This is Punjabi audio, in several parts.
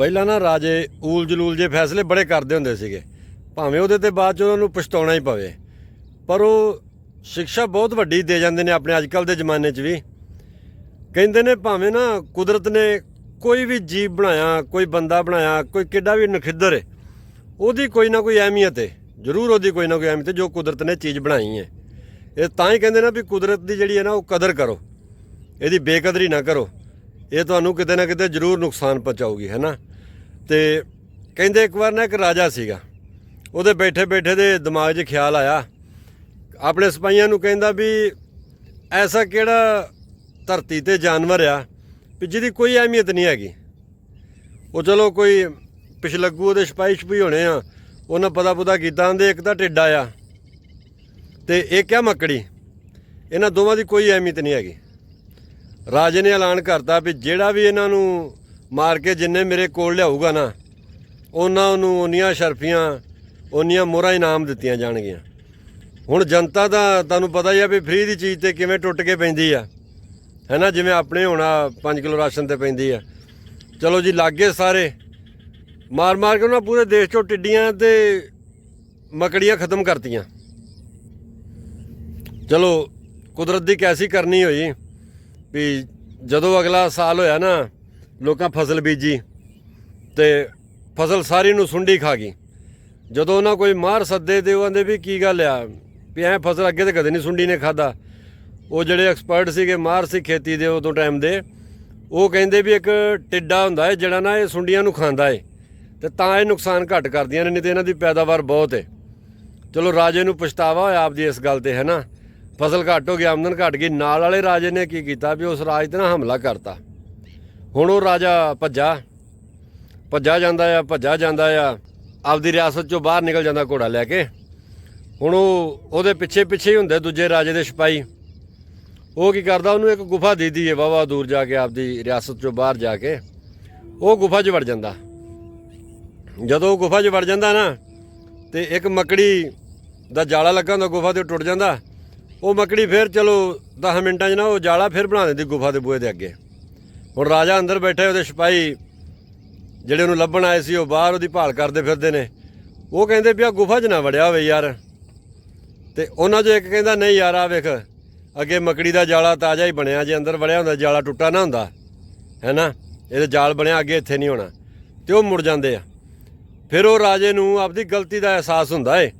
ਪਹਿਲਾਂ ਨਾ ਰਾਜੇ ਊਲ ਜਲੂਲ ਜੇ ਫੈਸਲੇ ਬੜੇ ਕਰਦੇ ਹੁੰਦੇ ਸੀਗੇ। ਭਾਵੇਂ ਉਹਦੇ ਤੇ ਬਾਅਦ ਚ ਉਹਨਾਂ ਨੂੰ ਪਛਤਾਉਣਾ ਹੀ ਪਵੇ। ਪਰ ਉਹ ਸਿੱਖਿਆ ਬਹੁਤ ਵੱਡੀ ਦੇ ਜਾਂਦੇ ਨੇ ਆਪਣੇ ਅੱਜਕੱਲ ਦੇ ਜ਼ਮਾਨੇ 'ਚ ਵੀ। ਕਹਿੰਦੇ ਨੇ ਭਾਵੇਂ ਨਾ ਕੁਦਰਤ ਨੇ ਕੋਈ ਵੀ ਜੀਵ ਬਣਾਇਆ, ਕੋਈ ਬੰਦਾ ਬਣਾਇਆ, ਕੋਈ ਕਿੱਡਾ ਵੀ ਨਖਿੱਦਰ ਹੈ ਉਹਦੀ ਕੋਈ ਨਾ ਕੋਈ ਅਹਿਮੀਅਤ ਹੈ ਜ਼ਰੂਰ ਉਹਦੀ ਕੋਈ ਨਾ ਕੋਈ ਅਹਿਮੀਅਤ ਹੈ ਜੋ ਕੁਦਰਤ ਨੇ ਚੀਜ਼ ਬਣਾਈ ਹੈ ਇਹ ਤਾਂ ਹੀ ਕਹਿੰਦੇ ਨਾ ਵੀ ਕੁਦਰਤ ਦੀ ਜਿਹੜੀ ਹੈ ਨਾ ਉਹ ਕਦਰ ਕਰੋ। ਇਹਦੀ ਬੇਕਦਰੀ ਨਾ ਕਰੋ। ਇਹ ਤੁਹਾਨੂੰ ਕਿਤੇ ਨਾ ਕਿਤੇ ਜ਼ਰੂਰ ਨੁਕਸਾਨ ਪਹੁੰਚਾਊਗੀ, ਹੈ ਨਾ? ਤੇ ਕਹਿੰਦੇ ਇੱਕ ਵਾਰ ਨਾ ਇੱਕ ਰਾਜਾ ਸੀਗਾ। ਉਹਦੇ ਬੈਠੇ ਬੈਠੇ ਦੇ ਦਿਮਾਗ 'ਚ ਖਿਆਲ ਆਇਆ। ਆਪਣੇ ਸਿਪਾਹੀਆਂ ਨੂੰ ਕਹਿੰਦਾ ਵੀ ਐਸਾ ਕਿਹੜਾ ਧਰਤੀ ਤੇ ਜਾਨਵਰ ਆ ਵੀ ਜਿਹਦੀ ਕੋਈ ਅਹਿਮੀਅਤ ਨਹੀਂ ਹੈਗੀ। ਉਹ ਚਲੋ ਕੋਈ ਪਿਛਲੱਗੂ ਉਹਦੇ ਸਿਪਾਹੀ ਛਪੀ ਹੋਣੇ ਆ। ਉਹਨਾਂ ਪਤਾ ਪੁਤਾ ਕੀਤਾ ਹੁੰਦੇ ਇੱਕ ਤਾਂ ਟਿੱਡਾ ਆ ਤੇ ਇੱਕ ਆ ਮੱਕੜੀ। ਇਹਨਾਂ ਦੋਵਾਂ ਦੀ ਕੋਈ ਅਹਿਮੀਅਤ ਨਹੀਂ ਹੈਗੀ। ਰਾਜੇ ਨੇ ਐਲਾਨ ਕਰਤਾ ਵੀ ਜਿਹੜਾ ਵੀ ਇਹਨਾਂ ਨੂੰ ਮਾਰ ਕੇ ਜਿੰਨੇ ਮੇਰੇ ਕੋਲ ਲਿਆਊਗਾ ਨਾ, ਉਹਨਾਂ ਨੂੰ ਉਨੀਆਂ ਸ਼ਰਫੀਆਂ, ਉਨੀਆਂ ਮੋਹਰਾਂ ਇਨਾਮ ਦਿੱਤੀਆਂ ਜਾਣਗੀਆਂ। ਹੁਣ ਜਨਤਾ ਦਾ ਤੁਹਾਨੂੰ ਪਤਾ ਹੀ ਆ ਵੀ ਫ੍ਰੀ ਦੀ ਚੀਜ਼ ਤੇ ਕਿਵੇਂ ਟੁੱਟ ਕੇ ਪੈਂਦੀ ਆ। ਹੈਨਾ, ਜਿਵੇਂ ਆਪਣੇ ਹੁਣ 5 ਕਿਲੋ ਰਾਸ਼ਨ ਤੇ ਪੈਂਦੀ ਆ। ਚਲੋ ਜੀ, ਲੱਗੇ ਸਾਰੇ। ਮਾਰ ਮਾਰ ਕੇ ਉਹਨਾਂ ਪੂਰੇ ਦੇਸ਼ ਚੋਂ ਟਿੱਡੀਆਂ ਤੇ ਮਕੜੀਆਂ ਖਤਮ ਕਰਤੀਆਂ। ਚਲੋ, ਕੁਦਰਤ ਦੀ ਕੈਸੀ ਕਰਨੀ ਹੋਈ। ਵੀ ਜਦੋਂ ਅਗਲਾ ਸਾਲ ਹੋਇਆ ਨਾ, ਲੋਕਾਂ ਫਸਲ ਬੀਜੀ ਤੇ ਫਸਲ ਸਾਰੀ ਨੂੰ ਸੁੰਡੀ ਖਾ ਗਈ। ਜਦੋਂ ਉਹਨਾਂ ਕੋਈ ਮਾਰ ਸੱਦੇ ਤੇ ਉਹ ਆਂਦੇ ਵੀ ਕੀ ਗੱਲ ਆ, ਵੀ ਐ ਫਸਲ ਅੱਗੇ ਤੇ ਕਦੇ ਨਹੀਂ ਸੁੰਡੀ ਨੇ ਖਾਦਾ ਉਹ ਜਿਹੜੇ ਐਕਸਪਰਟ ਸੀਗੇ, ਮਾਰ ਸੀ ਖੇਤੀ ਦੇ ਉਦੋਂ ਟਾਈਮ ਦੇ, ਉਹ ਕਹਿੰਦੇ ਵੀ ਇੱਕ ਟਿੱਡਾ ਹੁੰਦਾ ਹੈ ਜਿਹੜਾ ਨਾ ਇਹ ਸੁੰਡੀਆਂ ਨੂੰ ਖਾਂਦਾ ਏ, ਤੇ ਤਾਂ ਇਹ ਨੁਕਸਾਨ ਘੱਟ ਕਰਦੀਆਂ ਨੇ, ਨਹੀਂ ਤੇ ਇਹਨਾਂ ਦੀ ਪੈਦਾਵਾਰ ਬਹੁਤ ਏ। ਚਲੋ ਰਾਜੇ ਨੂੰ ਪਛਤਾਵਾ ਹੋਇਆ ਆਪ ਦੀ ਇਸ ਗੱਲ ਤੇ, ਹੈ ਨਾ? ਫਸਲ ਘੱਟ ਹੋ ਗਈ, ਆਮਦਨ ਘੱਟ ਗਈ, ਨਾਲ ਵਾਲੇ ਰਾਜੇ ਨੇ ਕੀ ਕੀਤਾ ਵੀ ਉਸ ਰਾਜ ਤੇ ਨਾ ਹਮਲਾ ਕਰਤਾ। ਹੁਣ ਉਹ ਰਾਜਾ ਭੱਜਾ ਭੱਜਾ ਜਾਂਦਾ ਆ, ਭੱਜਾ ਜਾਂਦਾ ਆ, ਆਪਦੀ ਰਿਆਸਤ ਚੋਂ ਬਾਹਰ ਨਿਕਲ ਜਾਂਦਾ ਘੋੜਾ ਲੈ ਕੇ। ਹੁਣ ਉਹ ਉਹਦੇ ਪਿੱਛੇ ਪਿੱਛੇ ਹੀ ਹੁੰਦੇ ਦੂਜੇ ਰਾਜੇ ਦੇ ਸਿਪਾਹੀ। ਉਹ ਕੀ ਕਰਦਾ, ਉਹਨੂੰ ਇੱਕ ਗੁਫਾ ਦੇਦੀ ਹੈ ਵਾਵਾ ਦੂਰ ਜਾ ਕੇ, ਆਪਦੀ ਰਿਆਸਤ ਚੋਂ ਬਾਹਰ ਜਾ ਕੇ। ਉਹ ਗੁਫਾ 'ਚ ਵੜ ਜਾਂਦਾ। ਜਦੋਂ ਉਹ ਗੁਫਾ 'ਚ ਵੜ ਜਾਂਦਾ ਨਾ, ਤੇ ਇੱਕ ਮੱਕੜੀ ਦਾ ਜਾਲਾ ਲੱਗਾ ਹੁੰਦਾ, ਗੁਫਾ ਤੇ ਟੁੱਟ ਜਾਂਦਾ। ਉਹ ਮੱਕੜੀ ਫਿਰ ਚਲੋ 10 ਮਿੰਟਾਂ 'ਚ ਨਾ ਉਹ ਜਾਲਾ ਫਿਰ ਬਣਾ ਦਿੰਦੀ ਗੁਫਾ ਦੇ ਬੂਹੇ ਦੇ ਅੱਗੇ। ਹੁਣ ਰਾਜਾ ਅੰਦਰ ਬੈਠੇ ਉਹਦੇ ਸਿਪਾਹੀ ਜਿਹੜੇ ਉਹਨੂੰ ਲੱਭਣ ਆਏ ਸੀ, ਉਹ ਬਾਹਰ ਉਹਦੀ ਭਾਲ ਕਰਦੇ ਫਿਰਦੇ ਨੇ। ਉਹ ਕਹਿੰਦੇ ਵੀ ਆ ਗੁਫਾ 'ਚ ਨਾ ਵੜਿਆ ਹੋਵੇ ਯਾਰ। ਤੇ ਉਹਨਾਂ 'ਚੋਂ ਇੱਕ ਕਹਿੰਦਾ, ਨਹੀਂ ਯਾਰ ਆ ਵੇਖ, ਅੱਗੇ ਮੱਕੜੀ ਦਾ ਜਾਲਾ ਤਾਜ਼ਾ ਹੀ ਬਣਿਆ। ਜੇ ਅੰਦਰ ਵੜਿਆ ਹੁੰਦਾ, ਜਾਲਾ ਟੁੱਟਾ ਨਾ ਹੁੰਦਾ ਹੈਨਾ ਇਹਦੇ ਜਾਲ ਬਣਿਆ, ਅੱਗੇ ਇੱਥੇ ਨਹੀਂ ਹੋਣਾ। ਤੇ ਉਹ ਮੁੜ ਜਾਂਦੇ ਆ। ਫਿਰ ਉਹ ਰਾਜੇ ਨੂੰ ਆਪਦੀ ਗਲਤੀ ਦਾ ਅਹਿਸਾਸ ਹੁੰਦਾ ਏ।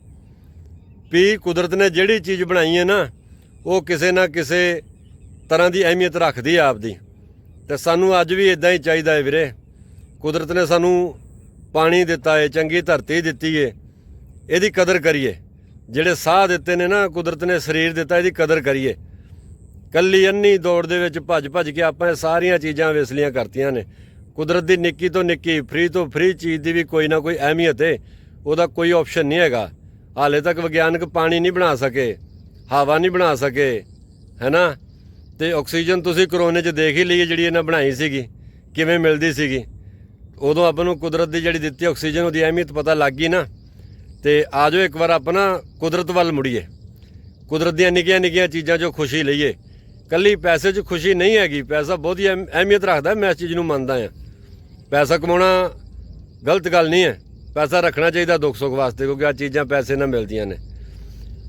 ਵੀ ਕੁਦਰਤ ਨੇ ਜਿਹੜੀ ਚੀਜ਼ ਬਣਾਈ ਹੈ ਨਾ, ਉਹ ਕਿਸੇ ਨਾ ਕਿਸੇ ਤਰ੍ਹਾਂ ਦੀ ਅਹਿਮੀਅਤ ਰੱਖਦੀ ਆ ਆਪਦੀ। ਤੇ ਸਾਨੂੰ ਅੱਜ ਵੀ ਇਦਾਂ ਹੀ ਚਾਹੀਦਾ ਹੈ ਵੀਰੇ। ਕੁਦਰਤ ਨੇ ਸਾਨੂੰ ਪਾਣੀ ਦਿੱਤਾ ਏ ਚੰਗੀ ਧਰਤੀ ਦਿੱਤੀ ਏ ਇਹਦੀ ਕਦਰ ਕਰੀਏ। ਜਿਹੜੇ ਸਾਹ ਦਿੱਤੇ ਨੇ ਨਾ, ਕੁਦਰਤ ਨੇ ਸਰੀਰ ਦਿੱਤਾ, ਇਹਦੀ ਕਦਰ ਕਰੀਏ। ਕੱਲੀ ਅੰਨੀ ਦੌੜ ਦੇ ਵਿੱਚ ਭੱਜ ਭੱਜ ਕੇ ਆਪਾਂ ਇਹ ਸਾਰੀਆਂ ਚੀਜ਼ਾਂ ਵੇਸਲੀਆਂ ਕਰਤੀਆਂ ਨੇ। ਕੁਦਰਤ ਦੀ ਨਿੱਕੀ ਤੋਂ ਨਿੱਕੀ, ਫ੍ਰੀ ਤੋਂ ਫ੍ਰੀ ਚੀਜ਼ ਦੀ ਵੀ ਕੋਈ ਨਾ ਕੋਈ ਅਹਿਮੀਅਤ ਏ ਉਹਦਾ ਕੋਈ ਆਪਸ਼ਨ ਨਹੀਂ ਹੈਗਾ। ਹਾਲੇ ਤੱਕ ਵਿਗਿਆਨਕ ਪਾਣੀ ਨਹੀਂ ਬਣਾ ਸਕੇ, ਹਵਾ ਨਹੀਂ ਬਣਾ ਸਕੇ, ਹੈਨਾ? ਤੇ ਆਕਸੀਜਨ ਤੁਸੀਂ ਕਰੋਨੇ 'ਚ ਦੇਖ ਹੀ ਲਈ ਜਿਹੜੀ ਇਹਨਾਂ ਬਣਾਈ ਸੀਗੀ, ਕਿਵੇਂ ਮਿਲਦੀ ਸੀਗੀ। ਉਦੋਂ ਆਪਾਂ ਨੂੰ ਕੁਦਰਤ ਦੀ ਜਿਹੜੀ ਦਿੱਤੀ ਆਕਸੀਜਨ, ਉਹਦੀ ਅਹਿਮੀਅਤ ਪਤਾ ਲੱਗ ਗਈ ਨਾ। ਤੇ ਆਜੋ ਇੱਕ ਵਾਰ ਆਪਾਂ ਨਾ ਕੁਦਰਤ ਵੱਲ ਮੁੜੀਏ। ਕੁਦਰਤ ਦੀਆਂ ਨਿੱਕੀਆਂ ਨਿੱਕੀਆਂ ਚੀਜ਼ਾਂ 'ਚੋਂ ਖੁਸ਼ੀ ਲਈਏ। ਕੱਲੀ ਪੈਸੇ 'ਚ ਖੁਸ਼ੀ ਨਹੀਂ ਹੈਗੀ, ਪੈਸਾ ਬਹੁਤ ਹੀ ਅਹਿਮ- ਅਹਿਮੀਅਤ ਰੱਖਦਾ, ਮੈਂ ਇਸ ਚੀਜ਼ ਨੂੰ ਮੰਨਦਾ ਆ ਪੈਸਾ ਕਮਾਉਣਾ ਗਲਤ ਗੱਲ ਨਹੀਂ ਹੈ। ਪੈਸਾ ਰੱਖਣਾ ਚਾਹੀਦਾ ਦੁੱਖ ਸੁੱਖ ਵਾਸਤੇ, ਕਿਉਂਕਿ ਆ ਚੀਜ਼ਾਂ ਪੈਸੇ ਨਾਲ ਮਿਲਦੀਆਂ ਨੇ।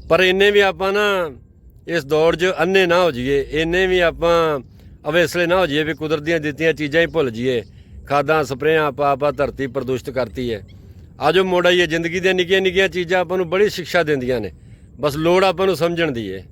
ਪਰ ਇੰਨੇ ਵੀ ਆਪਾਂ ਨਾ, ਇਸ ਦੌੜ 'ਚ ਅੰਨੇ ਨਾ ਹੋ ਜਾਈਏ, ਇੰਨੇ ਵੀ ਆਪਾਂ ਅਵੇਸਲੇ ਨਾ ਹੋ ਜਾਈਏ ਵੀ ਕੁਦਰਤ ਦੀਆਂ ਦਿੱਤੀਆਂ ਚੀਜ਼ਾਂ ਹੀ ਭੁੱਲ ਜਾਈਏ। ਖਾਦਾਂ, ਸਪਰੇਆਂ ਆਪਾਂ ਆਪਾਂ ਧਰਤੀ ਪ੍ਰਦੂਸ਼ਿਤ ਕਰਤੀ ਹੈ। ਆਜੋ ਮੋੜ ਆਈਏ, ਜ਼ਿੰਦਗੀ ਦੀਆਂ ਨਿੱਕੀਆਂ ਨਿੱਕੀਆਂ ਚੀਜ਼ਾਂ ਆਪਾਂ ਨੂੰ ਬੜੀ ਸਿੱਖਿਆ ਦਿੰਦੀਆਂ ਨੇ। ਬਸ ਲੋੜ ਆਪਾਂ ਨੂੰ ਸਮਝਣ ਦੀ ਹੈ।